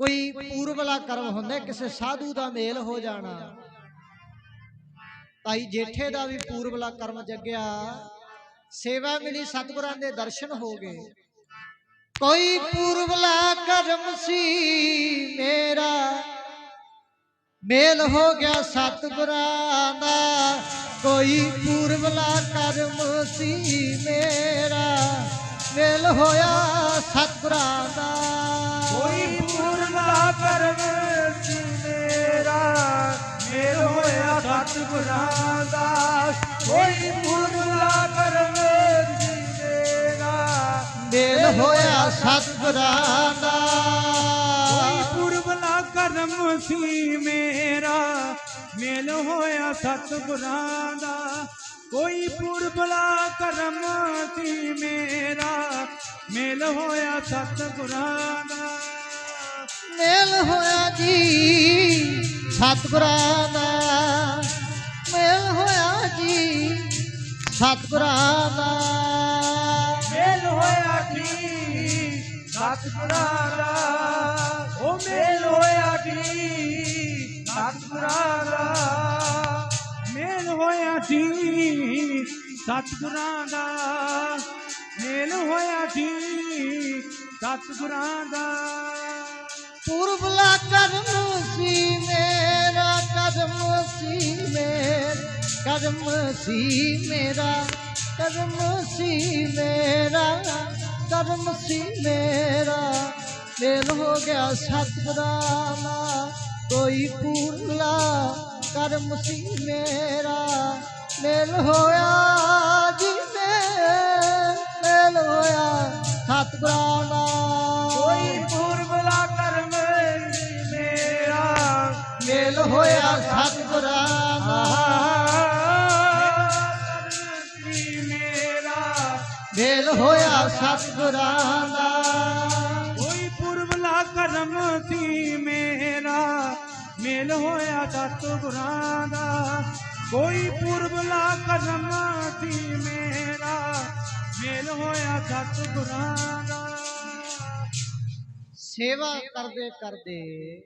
ਕੋਈ ਪੂਰਬਲਾ ਕਰਮ ਹੁੰਦਾ, ਕਿਸੇ ਸਾਧੂ ਦਾ ਮੇਲ ਹੋ ਜਾਣਾ। ਤਾਈ ਜੇਠੇ ਦਾ ਵੀ ਪੂਰਬਲਾ ਕਰਮ ਜਗਿਆ। ਸੇਵਾ ਮਿਲੀ ਸਤਿਗੁਰਾਂ ਦੇ ਦਰਸ਼ਨ ਹੋ ਗਏ। ਕੋਈ ਪੂਰਬਲਾ ਕਰਮ ਸੀ ਮੇਰਾ, ਮੇਲ ਹੋ ਗਿਆ ਸਤਿਗੁਰਾਂ ਦਾ। ਕੋਈ ਪੂਰਬਲਾ ਕਰਮ ਸੀ ਮੇਰਾ, ਮੇਲ ਹੋਇਆ ਸਤਿਗੁਰਾਂ ਦਾ। ਸਤਿਗੁਰਾਂ ਦਾ ਕੋਈ ਪੂਰਨਾ ਕਰਮ ਸੀ ਮੇਰਾ ਮੇਲ ਹੋਇਆ ਸਤਿਗੁਰਾਂ ਦਾ। ਕੋਈ ਪੂਰਬਲਾ ਕਰਮ ਸੀ ਮੇਰਾ। ਮੇਲ ਹੋਇਆ ਸਤਿਗੁਰਾਂ ਦਾ। ਕੋਈ ਪੂਰਬਲਾ ਕਰਮ ਸੀ ਮੇਰਾ। ਮੇਲ ਹੋਇਆ ਸਤਿਗੁਰਾਂ ਦਾ। ਮੇਲ ਹੋਇਆ ਜੀ ਸਤਿਗੁਰਾਂ ਦਾ। ਸਤਿਗੁਰਾਂ ਦਾ ਮੇਲ ਹੋਇਆ ਜੀ ਸਤਿਗੁਰਾਂ ਦਾ ਉਹ ਮੇਲ। ਹੋਇਆ ਜੀ ਸਤਿਗੁਰਾਂ ਦਾ ਮੇਲ ਹੋਇਆ ਜੀ ਸਤਿਗੁਰਾਂ ਦਾ ਮੇਲ ਹੋਇਆ ਜੀ ਸਤਿਗੁਰਾਂ ਦਾ ਪੂਰਬਲਾ ਕਰਮ ਕਦਮ ਸੀ ਮੇਰਾ ਕਦਮ ਸੀ ਮੇਰਾ ਕਦਮ ਸੀ ਮੇਰਾ। ਮੇਲ ਹੋ ਗਿਆ ਸਤਿਗੁਰਾਂ ਕੋਈ ਪੂਰਬਲਾ ਕਰਮ ਸੀ ਮੇਰਾ। ਮੇਲ ਹੋਇਆ ਜੀ ਮੇਲ ਮੇਲ ਹੋਇਆ ਸਤਿਗੁਰਾਂ ਕੋਈ ਪੂਰਬਲਾ ਕਰਮ ਸੀ ਮੇਰਾ। ਮੇਲ ਹੋਇਆ ਸਤਿਗੁਰਾਂ ਮੇਲ ਹੋਇਆ ਸਤਿਗੁਰਾਂ ਦਾ। ਕੋਈ ਪੁਰਬਲਾ ਕਰਮ ਸੀ ਮੇਰਾ ਮੇਲ ਹੋਇਆ ਸਤਿਗੁਰਾਂ ਦਾ। ਕੋਈ ਪੁਰਬਲਾ ਕਰਮ ਸੀ ਮੇਰਾ ਮੇਲ ਹੋਇਆ ਸਤਿਗੁਰਾਂ ਦਾ। ਸੇਵਾ ਕਰਦੇ ਕਰਦੇ